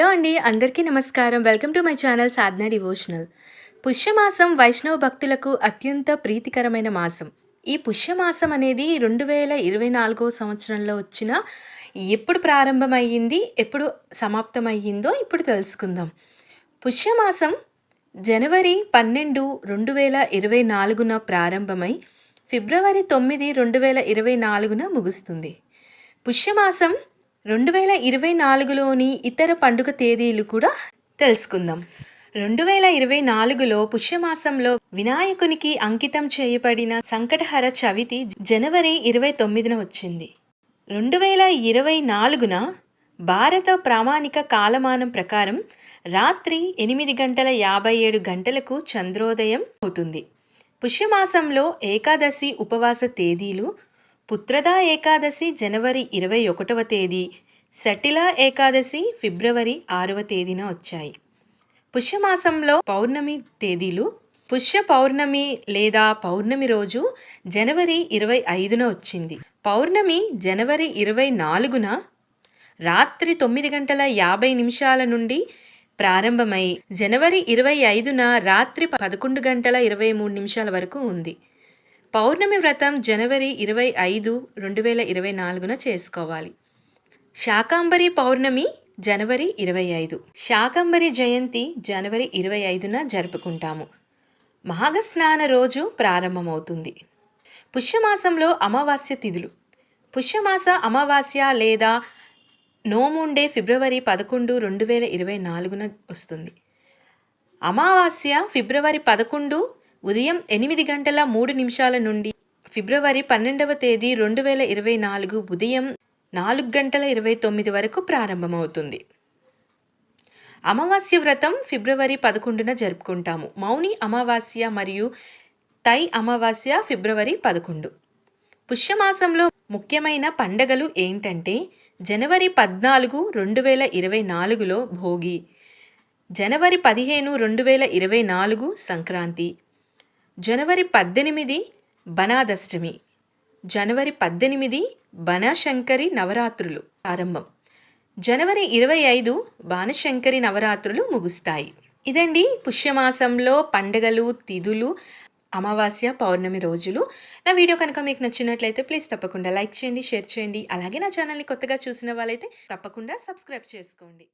Hello అండి అందరికీ నమస్కారం. Welcome to my channel Sadhana devotional. పుష్యమాసం వైష్ణవ భక్తులకు అత్యంత ప్రీతికరమైన మాసం. ఈ పుష్యమాసం అనేది రెండు వేల ఇరవై నాలుగో సంవత్సరంలో వచ్చిన ఎప్పుడు ప్రారంభమయ్యింది ఎప్పుడు సమాప్తమయ్యిందో ఇప్పుడు తెలుసుకుందాం. పుష్యమాసం జనవరి పన్నెండు రెండు వేల ఇరవై నాలుగున ప్రారంభమై ఫిబ్రవరి తొమ్మిది రెండు వేల ఇరవై నాలుగున ముగుస్తుంది. పుష్యమాసం రెండు వేల ఇరవై నాలుగులోని ఇతర పండుగ తేదీలు కూడా తెలుసుకుందాం. రెండు వేల ఇరవై నాలుగులో పుష్యమాసంలో వినాయకునికి అంకితం చేయబడిన సంకటహర చవితి జనవరి ఇరవై తొమ్మిదిన వచ్చింది. రెండు వేల ఇరవై నాలుగున భారత ప్రామాణిక కాలమానం ప్రకారం రాత్రి ఎనిమిది గంటల యాభై ఏడు గంటలకు చంద్రోదయం అవుతుంది. పుష్యమాసంలో ఏకాదశి ఉపవాస తేదీలు పుత్రదా ఏకాదశి జనవరి ఇరవై ఒకటవ తేదీ సటిలా ఏకాదశి ఫిబ్రవరి ఆరవ తేదీన వచ్చాయి. పుష్యమాసంలో పౌర్ణమి తేదీలు పుష్య పౌర్ణమి లేదా పౌర్ణమి రోజు జనవరి ఇరవై ఐదున వచ్చింది. పౌర్ణమి జనవరి ఇరవై నాలుగున రాత్రి తొమ్మిది గంటల యాభై నిమిషాల నుండి ప్రారంభమై జనవరి ఇరవై ఐదున రాత్రి పదకొండు గంటల ఇరవై మూడు నిమిషాల వరకు ఉంది. పౌర్ణమి వ్రతం జనవరి ఇరవై ఐదు రెండు వేల ఇరవై నాలుగున చేసుకోవాలి. శాకాంబరి పౌర్ణమి జనవరి ఇరవై ఐదు. శాకంబరి జయంతి జనవరి ఇరవై ఐదున జరుపుకుంటాము. మహాగస్నాన రోజు ప్రారంభమవుతుంది. పుష్యమాసంలో అమావాస్య తిథులు. పుష్యమాస అమావాస్య లేదా నోముండే ఫిబ్రవరి పదకొండు రెండు వేల ఇరవై నాలుగున వస్తుంది. అమావాస్య ఫిబ్రవరి పదకొండు ఉదయం ఎనిమిది గంటల మూడు నిమిషాల నుండి ఫిబ్రవరి పన్నెండవ తేదీ రెండు వేల ఇరవై నాలుగు ఉదయం నాలుగు గంటల ఇరవై తొమ్మిది వరకు ప్రారంభమవుతుంది. అమావాస్య వ్రతం ఫిబ్రవరి పదకొండున జరుపుకుంటాము. మౌని అమావాస్య మరియు తై అమావాస్య ఫిబ్రవరి పదకొండు. పుష్యమాసంలో ముఖ్యమైన పండగలు ఏంటంటే జనవరి పద్నాలుగు రెండు వేల ఇరవై నాలుగులో భోగి జనవరి పదిహేను రెండు వేల ఇరవై నాలుగు సంక్రాంతి జనవరి పద్దెనిమిది బనాదష్టమి జనవరి పద్దెనిమిది బనశంకరి నవరాత్రులు ప్రారంభం. జనవరి ఇరవై ఐదు బాణశంకరి నవరాత్రులు ముగుస్తాయి. ఇదండి పుష్యమాసంలో పండగలు తిథులు అమావాస్య పౌర్ణమి రోజులు. నా వీడియో కనుక మీకు నచ్చినట్లయితే ప్లీజ్ తప్పకుండా లైక్ చేయండి షేర్ చేయండి. అలాగే నా ఛానల్ని కొత్తగా చూసిన వాళ్ళైతే తప్పకుండా సబ్స్క్రైబ్ చేసుకోండి.